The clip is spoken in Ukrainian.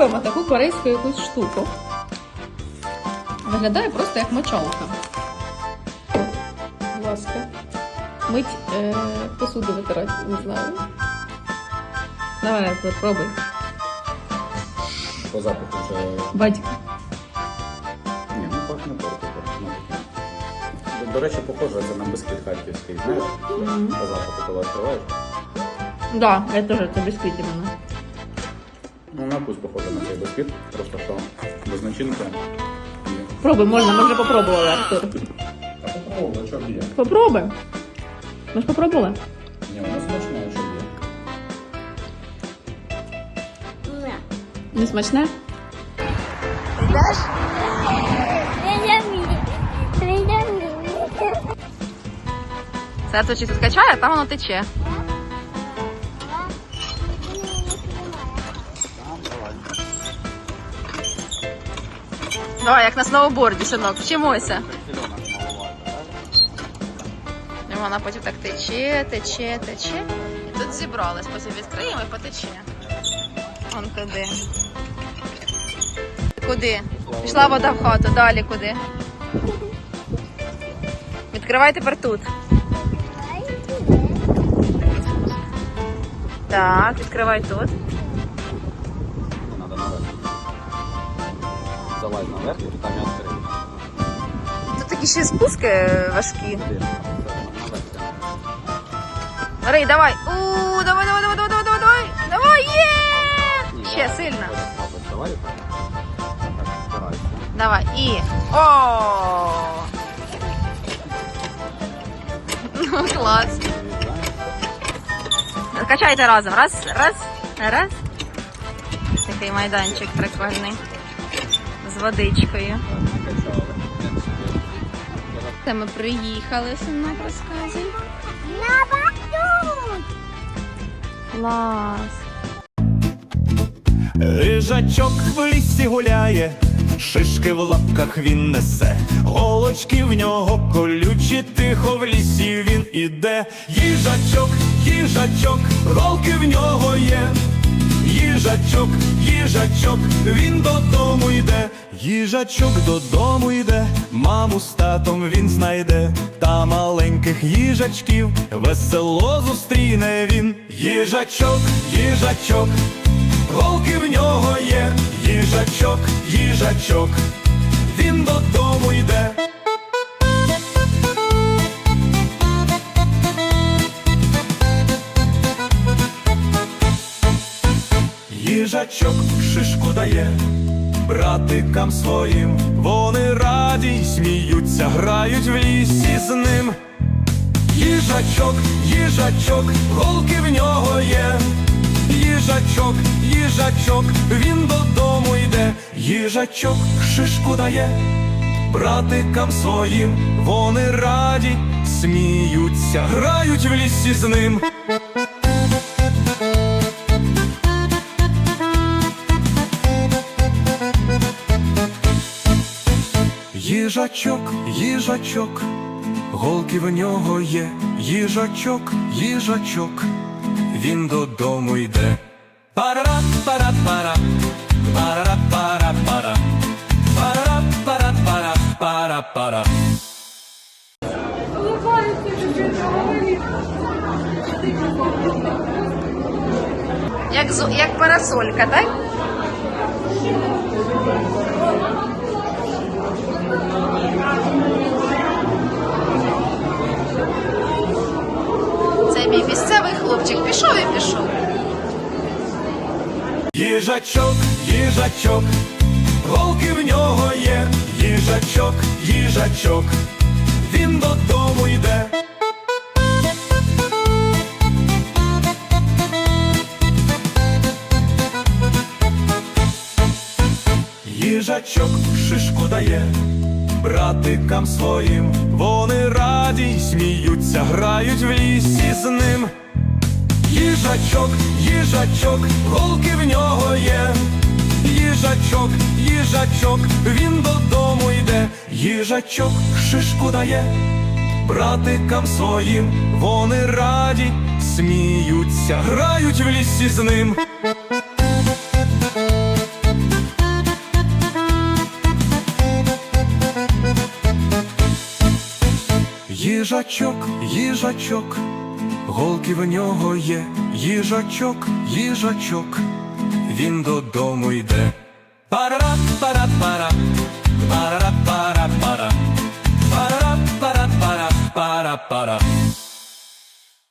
Спробуємо таку корейську якусь штуку. Виглядає просто як мочалка. Будь ласка. Мить е, посуду витирати, не знаю. Давай, пробуй. По запаху вже Батько. ні, ну пахне порту. До, до речі, похоже це на бисквіт харківський. Знаєш? По запаху коли відкриваєш. Да, я теж це бісквіт іменно. Ну, на вкус похоже на цей бисквіт, просто що без начинки. Пробуй, можна, ми вже попробували, Артур. А попробуй, що б'є? Попробуй. Ми ж попробували. Ні, воно смачне, що б'є. Не смачне? Серце чисто скачає, а там воно тече. Давай, як на сноуборді, синок, вчимося. І вона потім так тече, тече, тече. І тут зібралась, потім відкриємо і потече. Вон туди. Куди? Пішла вода в хату, далі куди? Відкривай тепер тут. Так, відкривай тут. Залазь наверх і там я відкрию. Тут такі ще спуски важкі. Рей, давай. У, давай, давай, давай, давай, давай, давай, давай. Давай, є! Ще сильно. Давай. Давай. І. О! Ну, клас. Качайте разом. Раз, раз, раз. Такий майданчик прикольний. З водичкою. Це ми приїхали, синок розказує. Клас. Рижачок в лісі гуляє, шишки в лапках він несе, голочки в нього колючі, тихо в лісі він іде. Їжачок, їжачок, голки в нього є. Їжачок, їжачок, він додому йде. Їжачок додому йде, маму з татом він знайде, та маленьких їжачків весело зустріне він. Їжачок, їжачок, Голки в нього є, їжачок, їжачок, він додому Їжачок шишку дає братикам своїм, вони раді сміються, грають в лісі з ним. Їжачок, їжачок, голки в нього є. Їжачок, їжачок, він додому йде, їжачок шишку дає, братикам своїм, вони раді, сміються, грають в лісі з ним. їжачок, їжачок, голки в нього є, їжачок, їжачок, він додому йде. Парарат, парат, пара, парарат, пара, пара, парарат, парат, пара, пара, пара. Як як парасолька, так? Хлопчик. Пішов і пішов. Їжачок, їжачок, голки в нього є, їжачок, їжачок, він додому йде. Їжачок шишку дає, братикам своїм, вони раді сміються, грають в лісі з ним їжачок, їжачок, голки в нього є, їжачок, їжачок, він додому йде, їжачок шишку дає, братикам своїм, вони раді, сміються, грають в лісі з ним. Їжачок, їжачок голки в нього є, їжачок, їжачок, він додому йде. Парарап, пара, пара, пара, пара, пара, пара, пара, пара, пара, пара.